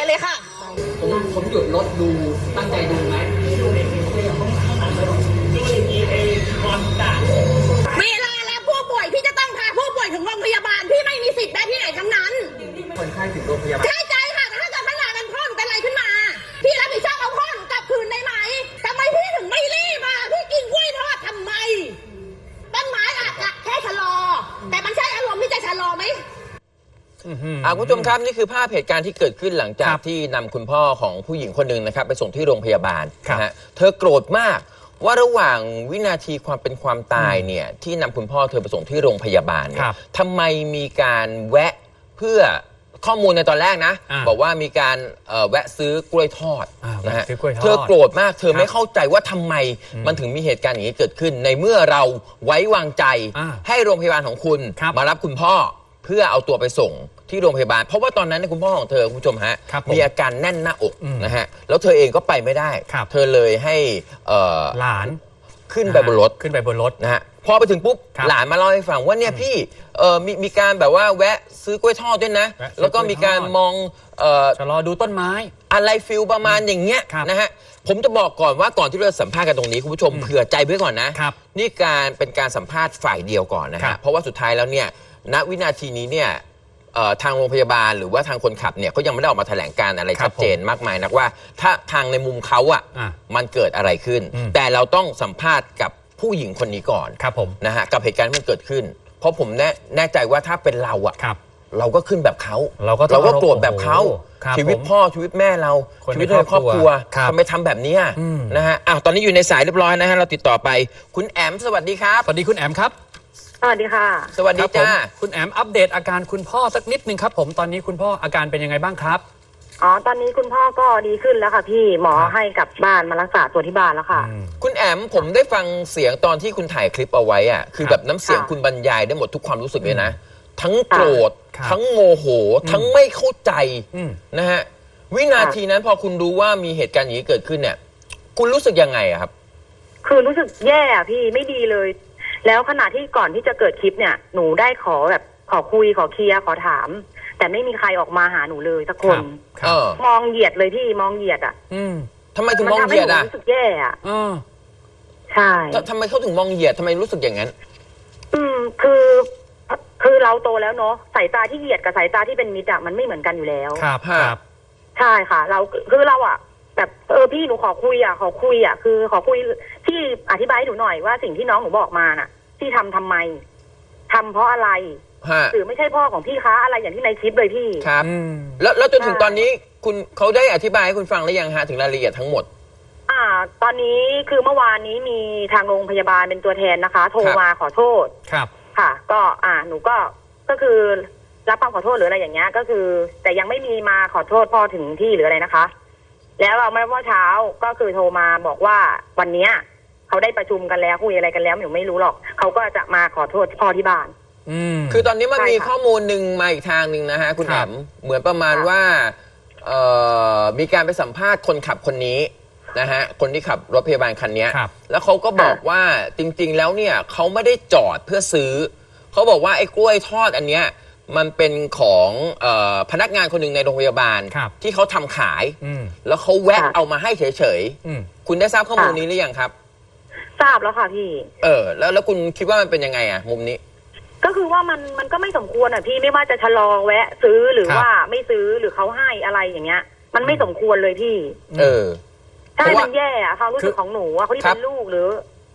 เข้าใจใหญ่เลยค่ะ ผมผมหยุดรถดูตั้งใจดูไหมเวลาแล้วผู้ป่วยพี่จะต้องพาผู้ป่วยถึงโรงพยาบาลพี่ไม่มีสิทธิ์ได้ที่ไหนทั้งนั้น คนไข้ถึงโรงพยาบาล คุณผู้ชมครับนี่คือภาพเหตุการณ์ที่เกิดขึ้นหลังจาคกรับ ที่นำคุณพ่อของผู้หญิงคนหนึ่งนะครับ ไปส่งที่โรงพยาบาลครับนะฮะเธอโกรธมากว่าระหว่างวินาทีความเป็นความตายเนี่ยที่นำคุณพ่อเธอไปส่งที่โรงพยาบาลเนี่คยรับทำไมมีการแวะเพื่อข้อมูลในตอนแรกนะ อ่าบอกว่ามีการเอ่อแวะซื้อกล้วยทอดอ่านะฮะแวะซื้อกล้วยทอดเธอโกรธมากเธอครับไม่เข้าใจว่าทำไมมันถึงมีเหตุการณ์อย่างนี้เกิดขึ้น ในเมื่อเราไว้วางใจ อ่าให้โรงพยาบาลของคุณครับ มารับคุณพ่อ เพื่อเอาตัวไปส่ง ที่โรงพยาบาล เพราะว่าตอนนั้นเนยคุณพ่อของเธอคุณผู้ชมฮะครับผมมีอาการแน่นหน้าอกอืมนะฮะแล้วเธอเองก็ไปไม่ได้ ครับ เธอเลยให้เอ่อหลานขึ้นไปบนรถ ขึ้นไปบนรถ นะฮะพอไปถึงปุ๊บครับหลานมาเล่าให้ฟังว่าเนี่ยพี่เออมีมีการแบบว่าแวะซื้อกล้วยทอดด้วยนะ แวะซื้อแล้วก็มีการกล้วยทอด มองเอ่อจะรอดูต้นไม้ อะไรฟิลประมาณอย่างเงี้ยครับนะฮะผมจะบอกก่อนว่าก่อนที่เราจะสัมภาษณ์กันตรงนี้คุณผู้ชมเผื่อใจไว้ก่อนนะครับนี่การเป็นการสัมภาษณ์ฝ่ายเดียวก่อนนะครัฮะบเพราะว่าสุดท้ายแล้วเนี่ยณวินาทีนี้เนี่ยเอ่อ ทางโรงพยาบาลหรือว่าทางคนขับเนี่ยเขายังไม่ได้ออกมาแถลงการอะไรครับชัดเจนมากมายนักว่า ถ้าทางในมุมเขาอะอะมันเกิดอะไรขึ้นอืมแต่เราต้องสัมภาษณ์กับผู้หญิงคนนี้ก่อนครับผมนะฮะกับเหตุการณ์ที่มันเกิดขึ้น เพราะผมแน่แน่ใจว่าถ้าเป็นเราอะครับเราก็ขึ้นแบบเขาเราก็ต้องเราก็โกรธแบบเขาโอ้โหครับชีวิตผมพ่อชีวิตแม่เราคนชีวิตในในครอบครัวครัวครับทำไมทำแบบเนี้ยอืมนะฮะอ้าวตอนนี้อยู่ในสายเรียบร้อยนะฮะเราติดต่อไป คุณแอมสวัสดีครับสวัสดีคุณแอมครับ สวัสดีค่ะ สวัสดีครับผมจ้าคุณแอมอัปเดตอาการคุณพ่อสักนิดนึงครับ ผมตอนนี้คุณพ่ออาการเป็นยังไงบ้างครับ อ๋อ ตอนนี้คุณพ่อก็ดีขึ้นแล้วค่ะพี่หมอครับให้กลับบ้านมารักษาตัวที่บ้านแล้วค่ะอืมคุณแอมผมได้ฟังเสียงตอนที่คุณถ่ายคลิปเอาไว้อะคือครับแบบน้ำเสียงค่ะคุณบรรยายได้หมดทุกความรู้สึกเลยนะ ทั้งโกรธครับทั้งโมโห ทั้งไม่เข้าใจอืมนะฮะวินาทีนั้นพอคุณรู้ว่ามีเหตุการณ์อย่างนี้เกิดขึ้นเนี่ย คุณรู้สึกยังไงอะครับ คือรู้สึกแย่อะพี่ไม่ดีเลย แล้วขณะที่ก่อนที่จะเกิดคลิปเนี่ย หนูได้ขอแบบขอคุยขอเคลียร์ขอถาม แต่ไม่มีใครออกมาหาหนูเลยสักคนครัเอบอมองเหยียดเลยพี่มองเหยียดอะอืมทำไมถึงมัมองทำเหให้ยียหดนูอะรู้สึกแย่อะอ่าใช่ททำไมเขาถึงมองเหยียดทำไมรู้สึกอย่างนั้น อืมคือคือเราโตแล้วเนาะสายตาที่เหยียดกับสายตาที่เป็นมิตรอะมันไม่เหมือนกันอยู่แล้ว ครับฮะครับ ใช่ค่ะ เราคือเราอะ แบบเออพี่หนูขอคุยอะขอคุยอะคือ ขอคุยพี่อธิบายให้หนูหน่อยว่าสิ่งที่น้องหนูบอกมาน่ะพี่ทำทำไมทำเพราะอะไรฮะหรือไม่ใช่พ่อของพี่คะอะไรอย่างที่ในคลิปเลยพี่ครับอืมแล้วแล้วจนถึงใช่ตอนนี้คุณเขาได้อธิบายให้คุณฟังหรือยังฮะถึงรายละเอียดทั้งหมด อ่า ตอนนี้คือเมื่อวานนี้มีทางโรงพยาบาลเป็นตัวแทนนะคะ โทรครับมาขอโทษครับ ค่ะ ก็อ่าหนูก็ก็คือรับคำขอโทษหรืออะไรอย่างเงี้ยก็คือ แต่ยังไม่มีมาขอโทษพ่อถึงที่หรืออะไรนะคะ แล้วเราไม่ว่าเช้าก็คือโทรมาบอกว่าวันเนี้ยเขาได้ประชุมกันแล้วคุยอะไรกันแล้วหนูไม่รู้หรอกเขาก็จะมาขอโทษพ่อที่บ้าน อืม คือตอนนี้มันใช่มีค่ะข้อมูลหนึ่งมาอีกทางหนึ่งนะฮะคุณคแอรับ มเหมือนประมาณค่ะ ว่าเอ่อมีการไปสัมภาษณ์คนขับคนนี้นะฮะคนที่ขับรถพยาบาลคันเนี้ย ครับ แล้วเขาก็บอกว่าจริงๆ แล้วเนี่ยเขาไม่ได้จอดเพื่อซื้อ เขาบอกว่าไอ้กล้วยทอดอันเนี้ย มันเป็นของเออพนักงานคนหนึ่งในโรงพยาบาล ครับ ที่เขาทำขาย อืมแล้วเขาแวะค่ะ เอามาให้เฉยอืม ๆ คุณได้ทราบข้อมูลค่ะนี้หรือยังครับ ทราบแล้วค่ะพี่ เออ แล้วแล้วคุณคิดว่ามันเป็นยังไงอะมุมนี้ ก็คือว่ามันมันก็ไม่สมควรอะพี่ไม่ว่าจะชะลอแวะซื้อหรือครับ ว่าไม่ซื้อหรือเขาให้อะไรอย่างเงี้ย มันไม่สมควรเลยพี่เออใช่เพราะว่ามันแย่อะความรู้สึกของหนูอะเขาที่ครัเป็บนลูกหรือ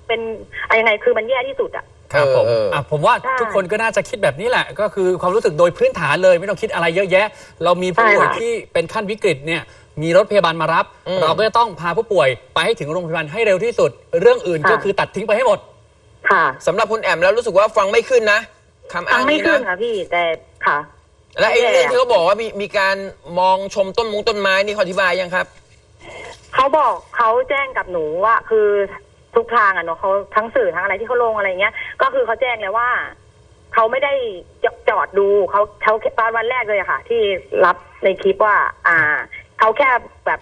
เป็นอะไรยังไงคือมันแย่ที่สุดอะ ครับผมเออเอออะผมว่าใช่ทุกคนก็น่าจะคิดแบบนี้แหละ ก็คือความรู้สึกโดยพื้นฐานเลย ไม่ต้องคิดอะไรเยอะแยะ เรามีผู้ป่วยใช่ค่ะ ที่เป็นขั้นวิกฤตเนี่ยมีรถพยาบาลมารับ อืม เราก็จะต้องพาผู้ป่วยไปให้ถึงโรงพยาบาลให้เร็วที่สุด เรื่องอื่นค่ะก็คือตัดทิ้งไปให้หมด ค่ะสำหรับคุณแอมแล้วรู้สึกว่าฟังไม่ขึ้นนะคำฟัอ้างงไม่นี้ขึ้นนะค่ะพี่แต่ค่ะ และไอ้แย่เรื่องที่เขาบอกว่ามีมีการมองชมต้นมงต้นไม้นี่เขาอธิบายยังครับ เขาบอกเขาแจ้งกับหนูว่า คือ ทุกทางอะเนาะเขาทั้งสื่อทั้งอะไรที่เขาลงอะไรเงี้ย ก็คือเขาแจ้งแล้วว่าเขาไม่ได้จจอดดูเขาเขาตอนวันแรกเลยอะค่ะ ที่รับในคลิปว่า อ่าเขาแค่แบบ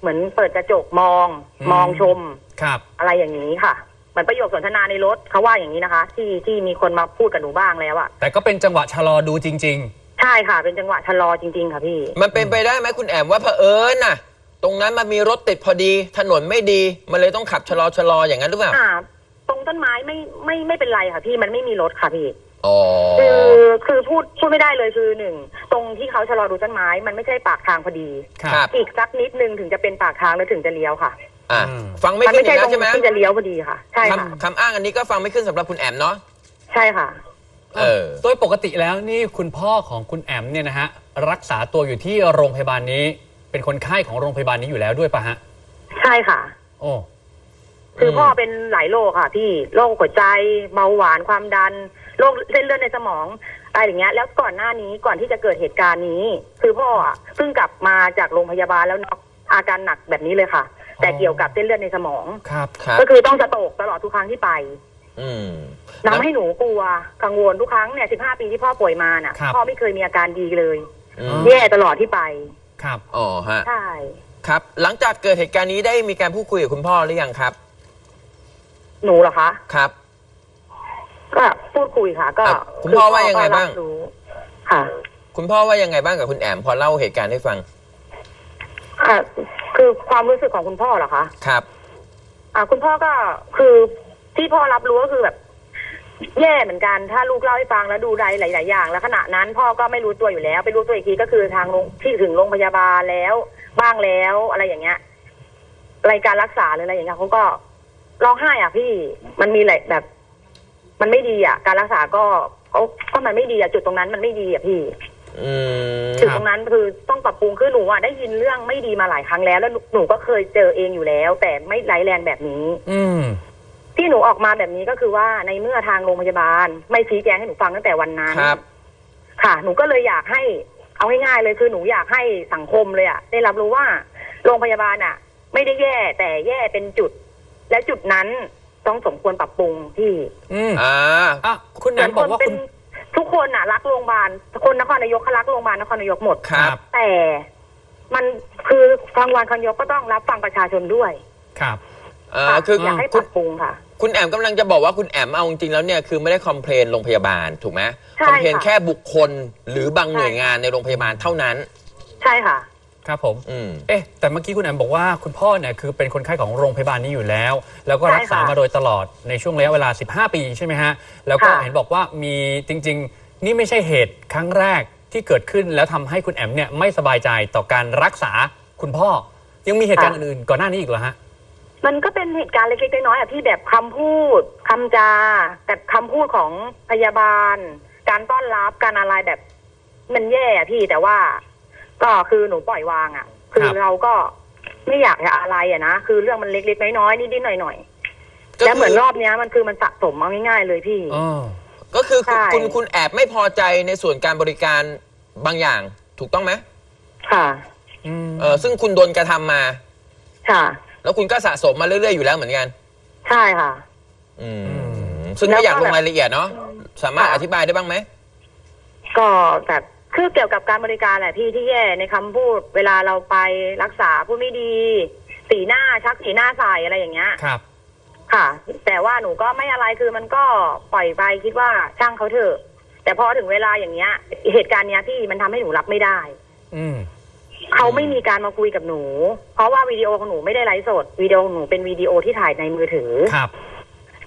เหมือนเปิดกระจกมองอืมมองชม ครับ อะไรอย่างนี้ค่ะเหมือนประโยคสนทนาในรถเขาว่าอย่างนี้นะคะ ที่ที่มีคนมาพูดกับหนูบ้างแล้วอะแต่ก็เป็นจังหวะชะลอดูจริงใช่ค่ะ เป็นจังหวะชะลอจริง ๆ ค่ะพี่ มันเป็นไปได้ไหมคุณแอมว่าเผอิญน่ะ ตรงนั้นมันมีรถติดพอดี ถนนไม่ดี มันเลยต้องขับชะลอชะลออย่างนั้นหรือเปล่าอ่า ตรงต้นไม้ไม่ไม่ไม่เป็นไรค่ะพี่มันไม่มีรถค่ะพี่อ๋อคือคือพูดพูดไม่ได้เลยคือหนึ่งตรงที่เขาชะลอดูต้นไม้ มันไม่ใช่ปากทางพอดีๆครัครับบอีกสักนิดนึงถึงจะเป็นปากทางแล้วถึงจะเลี้ยวค่ะอะอืมฟังไม่มันขึ้นไม่อีใช่กแล้วตรงใช่ไหมที่จะเลี้ยวพอดีค่ะใช่ค่ะคำคำอ้างอันนี้ก็ฟังไม่ขึ้นสำหรับคุณแอมเนาะใช่ค่ะเออโดยปกติแล้วนี่คุณพ่อของคุณแอมเนี่ยนะฮะรักษาตัวอยู่ที่โรงพยาบาลนี้ เป็นคนไข้ของโรงพยาบาลนี้อยู่แล้วด้วยปะฮะ ใช่ค่ะ โอ้คืออมพ่อเป็นหลายโรคค่ะพี่โรคหัวใจเบาหวานความดันโรคเส้นเลือดในสมองอะไรอย่างเงี้ย แล้วก่อนหน้านี้ก่อนที่จะเกิดเหตุการณ์นี้ คือพ่ออะเพิ่งกลับมาจากโรงพยาบาลแล้วน็อกอาการหนักแบบนี้เลยค่ะ แต่เกี่ยวกับเส้นเลือดในสมอง ครับครับ ก็คือต้องสโตรกตลอดทุกครั้งที่ไปอืมทำให้หนูกลัวกังวลทุกครั้งเนี่ย15ปีที่พ่อป่วยมาน่ะ ครับ พ่อไม่เคยมีอาการดีเลย อืม แย่ตลอดที่ไป ครับ อ๋อฮะ ใช่ครับ หลังจากเกิดเหตุการณ์นี้ได้มีการพูดคุยกับคุณพ่อหรือยังครับ หนูเหรอคะ ครับ ก็พูดคุยค่ะ ก็อะคุณพ่อว่ายังไงบ้าง ก็รับรู้ค่ะ คุณพ่อว่ายังไงบ้างกับคุณแอมพอเล่าเหตุการณ์ให้ฟัง ค่ะ คือความรู้สึกของคุณพ่อเหรอคะ ครับ อ่าคุณพ่อก็คือที่พ่อรับรู้ก็คือแบบ แย่เหมือนกันถ้าลูกเล่าให้ฟังแล้วดูรายหลาย ๆ อย่าง แล้วขณะนั้นพ่อก็ไม่รู้ตัวอยู่แล้ว ไปรู้ตัวอีกทีก็คือทางโรงที่ถึงโรงพยาบาลแล้วบ้างแล้วอะไรอย่างเงี้ยรายการรักษาหรืออะไรอย่างเงี้ยเขาก็ร้องไห้อะพี่มันมีหลายแบบ มันไม่ดีอะ การรักษาก็เขาก็มันไม่ดีอะจุดตรงนั้นมันไม่ดีอะพี่ อืมจุดตรงนั้นคือต้องปรับปรุงคือหนูอะได้ยินเรื่องไม่ดีมาหลายครั้งแล้ว แล้วหนูหนูก็เคยเจอเองอยู่แล้ว แต่ไม่ร้ายแรงแบบนี้ อืม ที่หนูออกมาแบบนี้ก็คือว่าในเมื่อทางโรงพยาบาล ไม่ชี้แจงให้หนูฟังตั้งแต่วันนั้นครับ ค่ะ หนูก็เลยอยากให้ เอาง่ายๆเลยคือหนูอยากให้สังคมเลยอะได้รับรู้ว่าโรงพยาบาลอะไม่ได้แย่แต่แย่เป็นจุด และจุดนั้นต้องสมควรปรับปรุงที่อืมอ่า อะคุณแอมบอกว่าเป็คุนณทุกคนอะรักโรงพยาบาลคนนครนายกเขารักโรงพยาบาลนครนายกหมด ครับ แต่มันคือทางวันครนายกก็ต้องรับฟังประชาชนด้วย ครับ อ่าคืออยากให้ปคุรัณบปรุงค่ะ คุณแอมกำลังจะบอกว่าคุณแอมเอาจริงๆแล้วเนี่ยคือไม่ได้คอมเพลนโรงพยาบาลถูกไหมใช่คอมเพลนค่ะ แค่บุคคลหรือบางใช่หน่วยงานในโรงพยาบาลเท่านั้น ใช่ค่ะ ครับผม อืม เอ๊ะ แต่เมื่อกี้คุณแอมบอกว่าคุณพ่อเนี่ยคือเป็นคนไข้ของโรงพยาบาลนี้อยู่แล้ว แล้วก็ใช่รักษาค่ะมาโดยตลอดในช่วงระยะเวลา 15 ปีใช่ไหมฮะ แล้วก็ค่ะ เห็นบอกว่ามีจริง ๆ นี่ไม่ใช่เหตุครั้งแรกที่เกิดขึ้นแล้วทำให้คุณแอมเนี่ยไม่สบายใจต่อการรักษาคุณพ่อ ยังมีเหตุการณ์อื่นๆก่อนหน้านี้อีกเหรอฮะ มันก็เป็นเหตุการณ์เล็กๆน้อยๆอะที่แบบคำพูดคำจาแบบคำพูดของพยาบาล การต้อนรับการอะไรแบบ มันแย่อะพี่แต่ว่า ก็คือหนูปล่อยวางอะคือครับเราก็ไม่อยากจะอะไรอะนะคือเรื่องมันเล็กๆน้อยๆนิดๆหน่อยก็ๆแล้วเหมือนคือรอบเนี้ยมันคือมันสะสมมาง่ายๆเลยพี่อ๋อก็คือคุณใช่คุณคุณแอบไม่พอใจในส่วนการบริการบางอย่าง ถูกต้องไหมค่ะอืมเออซึ่งคุณโดนกระทำมา ค่ะ แล้วคุณก็สะสมมาเรื่อยๆอยู่แล้วเหมือนกันใช่ค่ะ อืมอืมซึ่งแล้วไม่อยากก็ลแบบงรายละเอียดเนาะสามารถค่ะอธิบายได้บ้างไหมก็แบบคือเกี่ยวกับการบริการแหละพี่ที่แย่ในคำพูด เวลาเราไปรักษาผู้ไม่ดี สีหน้าชักสีหน้าใส่อะไรอย่างเงี้ย ครับ ค่ะ แต่ว่าหนูก็ไม่อะไรคือมันก็ปล่อยไปคิดว่าช่างเขาเถอะ แต่พอถึงเวลาอย่างเงี้ย เหตุการณ์เนี้ยพี่มันทำให้หนูรับไม่ได้ อืม เขาไม่มีการมาคุยกับหนู เพราะว่าวิดีโอของหนูไม่ได้ไลฟ์สดวิดีโอของหนูเป็นวิดีโอที่ถ่ายในมือถือครับ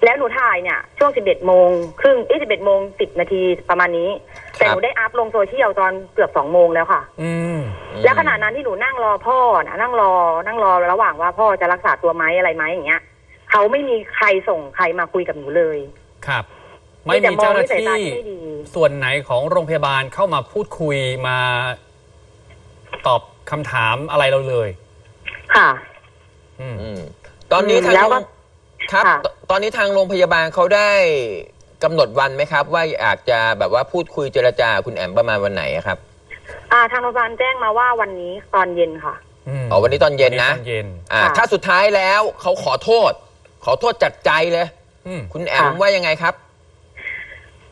แล้วหนูถ่ายเนี่ยช่วง 11 โมงครึ่งเอ้11 โมง 10 นาทีประมาณนี้ แต่หนูได้อัพลงโซเชียลตอนเกือบ 2 โมงแล้วค่ะ อืมแล้วขณะนั้นที่หนูนั่งรอพ่อนะนั่งรอ นั่งรอระหว่างว่าพ่อจะรักษาตัวไหมอะไรไหมอย่างเงี้ยเขาไม่มีใครส่งใครมาคุยกับหนูเลย ครับ ไม่มีเจ้าหน้าแต่มองด้วยสายตาที่ที่ไม่ดีส่วนไหนของโรงพยาบาลเข้ามาพูดคุยมา ตอบคำถามอะไรเราเลยค่ะ อืม อืมตอนนี้ทางแล้วก็โรงครับ ค่ะตตอนนี้ทางโรงพยาบาลเขาได้กำหนดวันไหมครับ ว่าอยากจะแบบว่าพูดคุยเจรจาคุณแอมประมาณวันไหนอะครับอ่าทางโรงพยาบาลแจ้งมาว่าวันนี้ตอนเย็นค่ะ มอ๋อวันนี้ตอนเย็นนะตอนเย็นอ่าค่ะ ถ้าสุดท้ายแล้วเขาขอโทษ ขอโทษจากใจเลย อืม คุณแอมว่ายังไงครับ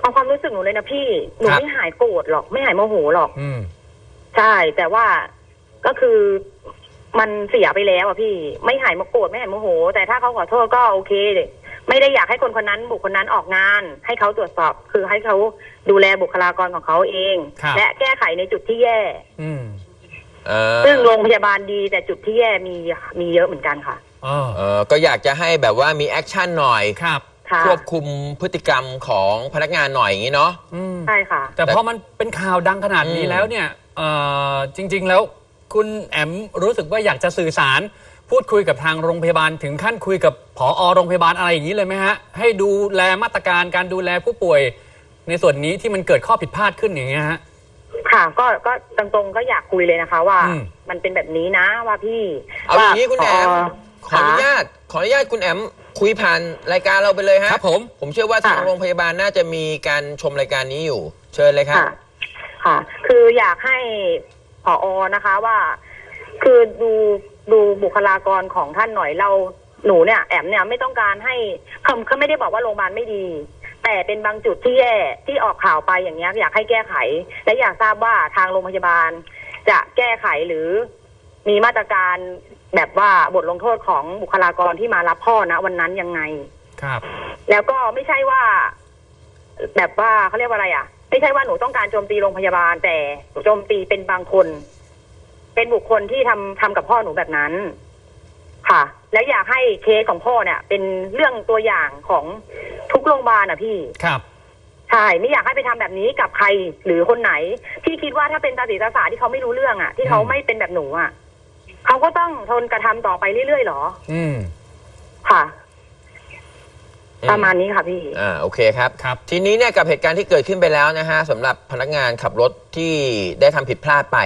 เอาความรู้สึกหนูเลยนะพี่ หนูครับ ไม่หายโกรธหรอก ไม่หายโมโหหรอก อืม ใช่ แต่ว่าก็คือมันเสียไปแล้วอะพี่ ไม่หายโมโกรธไม่หายโมโห แต่ถ้าเขาขอโทษก็โอเคไม่ได้อยากให้คนคนนั้นบุคคลนั้นออกงาน ให้เขาตรวจสอบ คือให้เขาดูแลบุคลากรของเขาเอง ครับ และแก้ไขในจุดที่แย่ อืมเออซึ่งโรงพยาบาลดีแต่จุดที่แย่มีมีเยอะเหมือนกันค่ะเออเออก็อยากจะให้แบบว่ามีแอคชั่นหน่อย ครับ ค่ะควบคุมพฤติกรรมของพนักงานหน่อยอย่างนี้เนาะ อืม ใช่ค่ะ แต่พอมันเป็นข่าวดังขนาดนี้อืมแล้วเนี่ย เอ่อจริง ๆ แล้วคุณแอมรู้สึกว่าอยากจะสื่อสาร พูดคุยกับทางโรงพยาบาลถึงขั้นคุยกับผอโรงพยาบาลอะไรอย่างนี้เลยไหมฮะ ให้ดูแลมาตรการการดูแลผู้ป่วย ในส่วนนี้ที่มันเกิดข้อผิดพลาดขึ้นอย่างเงี้ยฮะ ค่ะ ก็ก็ตรงๆก็อยากคุยเลยนะคะ ว่าอืม มันเป็นแบบนี้นะว่าพี่เอาอย่างนี้คุณแอมว่าขออนุญาต ขออนุญาตคุณแอม คุยผ่านรายการเราไปเลยฮะ ครับผม ผมเชื่อว่าทางค่ะโรงพยาบาลน่าจะมีการชมรายการนี้อยู่ เชิญเลยครับ ค่ะ ค่ะ คืออยากให้ผอนะคะว่า คือดูดูบุคลากรของท่านหน่อยเราหนูเนี่ยแอมเนี่ยไม่ต้องการให้คำเขาไม่ได้บอกว่าโรงพยาบาลไม่ดี แต่เป็นบางจุดที่แย่ที่ออกข่าวไปอย่างเงี้ย อยากให้แก้ไข และอยากทราบว่าทางโรงพยาบาล จะแก้ไขหรือมีมาตรการแบบว่าบทลงโทษของบุคลากรที่มารับพ่อนะวันนั้นยังไง ครับ แล้วก็ไม่ใช่ว่า แบบว่าเขาเรียกว่าอะไรอะ ไม่ใช่ว่าหนูต้องการโจมตีโรงพยาบาล แต่โจมตีเป็นบางคน เป็นบุคคลที่ทำทำกับพ่อหนูแบบนั้น ค่ะ และอยากให้เคสของพ่อเนี่ย เป็นเรื่องตัวอย่างของทุกโรงพยาบาลอะพี่ครับใช่ไม่อยากให้ไปทำแบบนี้กับใครหรือคนไหน ที่คิดว่าถ้าเป็นตาสีตาสาที่เขาไม่รู้เรื่องอะ ที่เขาอืมไม่เป็นแบบหนูอะเขาก็ต้องทนกระทำต่อไปเรื่อยๆหรอ อืมค่ะอืม ประมาณนี้ค่ะพี่ อ่าโอเคครับ ครับ ทีนี้เนี่ยกับเหตุการณ์ที่เกิดขึ้นไปแล้วนะฮะสำหรับพนักงานขับรถที่ได้ทำผิดพลาดไป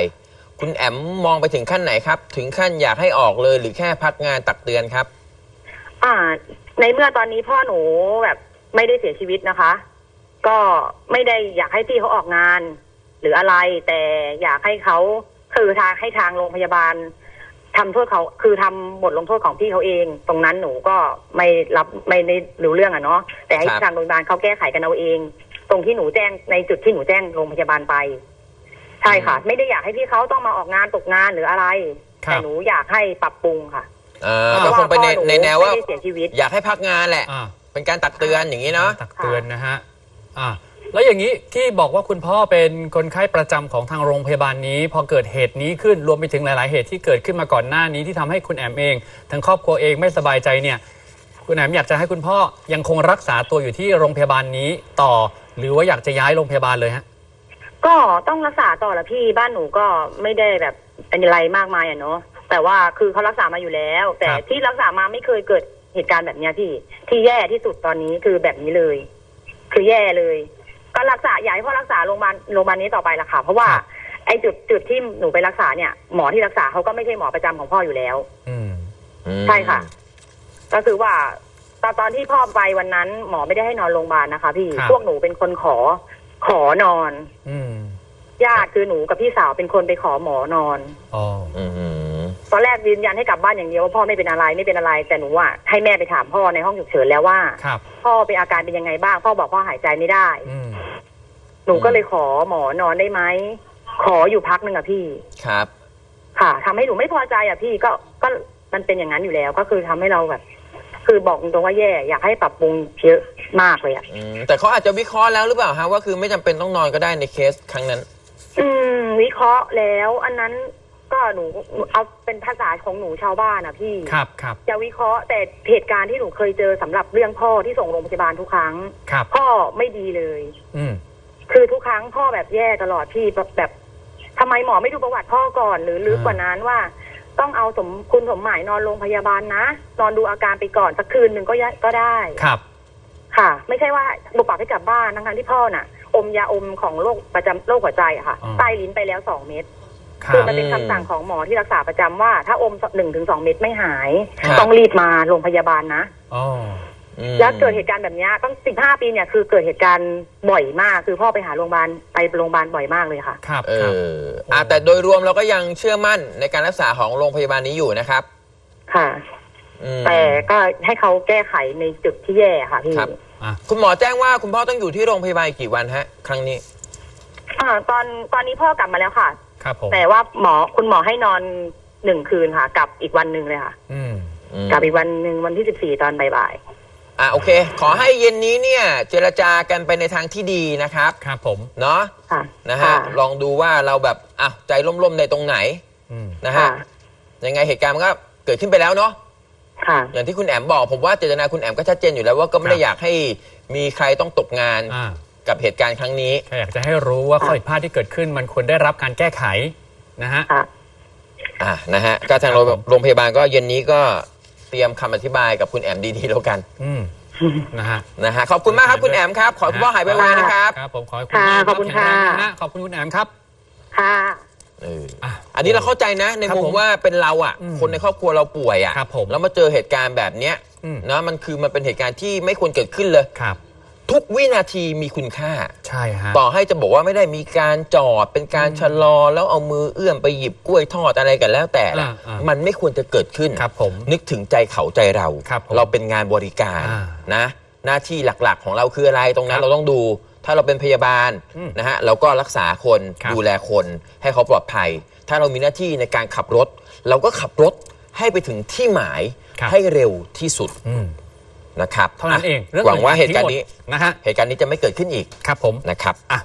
คุณแอมมองไปถึงขั้นไหนครับ ถึงขั้นอยากให้ออกเลยหรือแค่พักงานตักเตือนครับ อ่า ในเมื่อตอนนี้พ่อหนูแบบไม่ได้เสียชีวิตนะคะ ก็ไม่ได้อยากให้พี่เขาออกงาน หรืออะไรแต่อยากให้เขาคือทางให้ทางโรงพยาบาล ทำโทษเขาคือทำบทลงโทษของพี่เขาเอง ตรงนั้นหนูก็ไม่รับไม่ได้รู้เรื่องอะเนาะแต่ให้ครับทางโรงพยาบาลเขาแก้ไขกันเอาเอง ตรงที่หนูแจ้งในจุดที่หนูแจ้งโรงพยาบาลไป ใช่ค่ะ ไม่ได้อยากให้พี่เขาต้องมาออกงานตกงานหรืออะไรครับแต่หนูอยากให้ปรับปรุงค่ะเอ่ออ่าก็คงไปในพ่อหในแนวว่าไม่ได้เสียชีวิตอยากให้พักงานแหละอ่าเป็นการตักเตือนอย่างนี้เนาะตักเตือนนะฮะอ่า แล้วอย่างนี้ที่บอกว่าคุณพ่อเป็นคนไข้ประจำของทางโรงพยาบาลนี้ พอเกิดเหตุนี้ขึ้นรวมไปถึงหลาย ๆ เหตุที่เกิดขึ้นมาก่อนหน้านี้ที่ทำให้คุณแอมเองทั้งครอบครัวเองไม่สบายใจเนี่ย คุณแอมอยากจะให้คุณพ่อยังคงรักษาตัวอยู่ที่โรงพยาบาลนี้ต่อ หรือว่าอยากจะย้ายโรงพยาบาลเลยฮะ ก็ต้องรักษาต่อละพี่บ้านหนูก็ไม่ได้แบบเป็นอะไรมากมายอะเนาะแต่ว่าคือเขารักษามาอยู่แล้ว แต่ครับ ที่รักษามาไม่เคยเกิดเหตุการณ์แบบเนี้ยพี่ ที่แย่ที่สุดตอนนี้คือแบบนี้เลย คือแย่เลย ก็รักษาอยากให้พ่อรักษาโรงพยาบาลโรงพยาบาลนี้ต่อไปละค่ะ เพราะว่าครับ ไอ้จุดจุดที่หนูไปรักษาเนี่ยหมอที่รักษาเขาก็ไม่ใช่หมอประจำของพ่ออยู่แล้ว อืม อืมใช่ค่ะ ก็คือว่าตอนตอนที่พ่อไปวันนั้น หมอไม่ได้ให้นอนโรงพยาบาลนะคะ พี่ครับ พวกหนูเป็นคนขอขอนอนอืมญาติคือหนูกับพี่สาวเป็นคนไปขอหมอนอน อ๋ออืมตอนแรกยืนยันให้กลับบ้านอย่างเดียวว่าพ่อไม่เป็นอะไรไม่เป็นอะไร แต่หนูอะให้แม่ไปถามพ่อในห้องฉุกเฉินแล้วว่า ครับ พ่อเป็นอาการเป็นยังไงบ้าง พ่อบอกพ่อหายใจไม่ได้ อืมห นูก็เลยขอหมอนอนได้ไหมขออยู่พักหนึ่งอะพี่ครับ ค่ะทำให้หนูไม่พอใจอะพี่ก็ก็มันเป็นอย่างนั้นอยู่แล้ว ก็คือทำให้เราแบบ คือบอกตรงๆว่าแย่ อยากให้ปรับปรุงเยอะมากเลยอะอืมแต่เขาอาจจะวิเคราะห์แล้วหรือเปล่าฮะว่าคือไม่จำเป็นต้องนอนก็ได้ในเคสครั้งนั้น อืม วิเคราะห์แล้ว อันนั้นก็หนูเอาเป็นภาษาของหนูชาวบ้านอะพี่ครับครับจะวิเคราะห์แต่เหตุการณ์ที่หนูเคยเจอสำหรับเรื่องพ่อที่ส่งโรงพยาบาลทุกครั้งครับพ่อไม่ดีเลย อืม คือทุกครั้งพ่อแบบแย่ตลอดพี่แบบแบบทำไมหมอไม่ดูประวัติพ่อก่อน หรือลึกอ่ากว่านั้นว่า ต้องเอาสมคุณสมหมายนอนโรงพยาบาลนะนอนดูอาการไปก่อนสักคืนหนึ่งก็ยะก็ได้ครับ ค่ะ ไม่ใช่ว่าบุปผาให้กลับบ้านทั้งๆที่พ่อน่ะ อมยาอมของโรคประจำโรคหัวใจอะค่ะอ่าใต้ลิ้นไปแล้วสองเม็ด คคืรัอบ มันเป็นคำสั่งของหมอที่รักษาประจำว่า ถ้าอมหนึ่งถึงสองเม็ดไม่หาย ครับ ต้องรีบมาโรงพยาบาลนะ อ๋อ อืมแล้วเกิดเหตุการณ์แบบเนี้ยตั้งสิบห้าปีเนี่ยคือเกิดเหตุการณ์บ่อยมาก คือพ่อไปหาโรงพยาบาลไปโรงพยาบาลบ่อยมากเลยค่ะ ครับเอครับ ออะแต่โดยรวมเราก็ยังเชื่อมั่นในการรักษาของโรงพยาบาลนี้อยู่นะครับค่ะ อืม แต่ก็ให้เขาแก้ไขในจุดที่แย่ค่ะพี่ครับ อะ คุณหมอแจ้งว่าคุณพ่อต้องอยู่ที่โรงพยาบาลอีกกี่วันฮะ ครั้งนี้ อ่าตอนตอนนี้พ่อกลับมาแล้วค่ะ ครับผม แต่ว่าหมอคุณหมอให้นอนหนึ่งคืนค่ะกลับอีกวันหนึ่งเลยค่ะ อืมกลับอีกวันหนึ่งวันที่สิบสี่ตอนบ่าย อะโอเค ขอให้เย็นนี้เนี่ยเจรจากันไปในทางที่ดีนะครับครับผมเนาะๆค่ะนะฮะค่ลองดูว่าเราแบบอะใจร่มๆในตรงไหนอืมนะฮะค่ะยังไงเหตุการณ์มันก็เกิดขึ้นไปแล้วเนาะค่ะ อย่างที่คุณแอมบอกผมว่าเจตนาคุณแอมก็ชัดเจนอยู่แล้วว่าก็ไม่ได้อยากให้มีใครต้องตกงานอ่ากับเหตุการณ์ครั้งนี้ แค่อยากจะให้รู้ว่าข้อผิดพลาดที่เกิดขึ้นมันควรได้รับการแก้ไขนะฮะ ค่ะ อะนะฮะก็ทางโรงโรงพยาบาลก็เย็นนี้ก็ เตรียมคำอธิบายกับคุณแอมดีๆแล้วกันอืมนะฮะ นะฮะขอบคุณมากครับคุณแอมครับ ขอให้คุณพ่อหายไวๆนะครับครับผมขอให้คุณค่ะพ่ขอบคุณแข็งแรงค่ะนะฮะขอบคุณคุณแอมครับ ค่ะ เอออะ อันนี้เราเข้าใจนะ ในครับมุมผมว่าเป็นเราอะ อืมคนในครอบครัวเราป่วยอะครับผมแล้วมาเจอเหตุการณ์แบบเนี้ยอืม นะมันคือมันเป็นเหตุการณ์ที่ไม่ควรเกิดขึ้นเลย ครับ ทุกวินาทีมีคุณค่า ใช่ฮะ ต่อให้จะบอกว่าไม่ได้มีการจอดเป็นการชะลอแล้วเอามือเอื้อมไปหยิบกล้วยทอดอะไรกันแล้วแต่ละอ่าอ่ามัมันไม่ควรจะเกิดขึ้น ครับผมนึกถึงใจเขาใจเรา ครับผมเราเป็นงานบริการอ่านะ หน้าที่หลักๆของเราคืออะไรตรงนั้คนรับเราต้องดู ถ้าเราเป็นพยาบาลอืมนะฮะเราก็รักษาคนครับดูแลคนให้เขาปลอดภัย ถ้าเรามีหน้าที่ในการขับรถ เราก็ขับรถให้ไปถึงที่หมายครับ ให้เร็วที่สุด อืม นะครับเท่านั้นเองหวังว่าเหตุการณ์นี้นะฮะเหตุการณ์นี้จะไม่เกิดขึ้นอีกครับผมนะครับอะ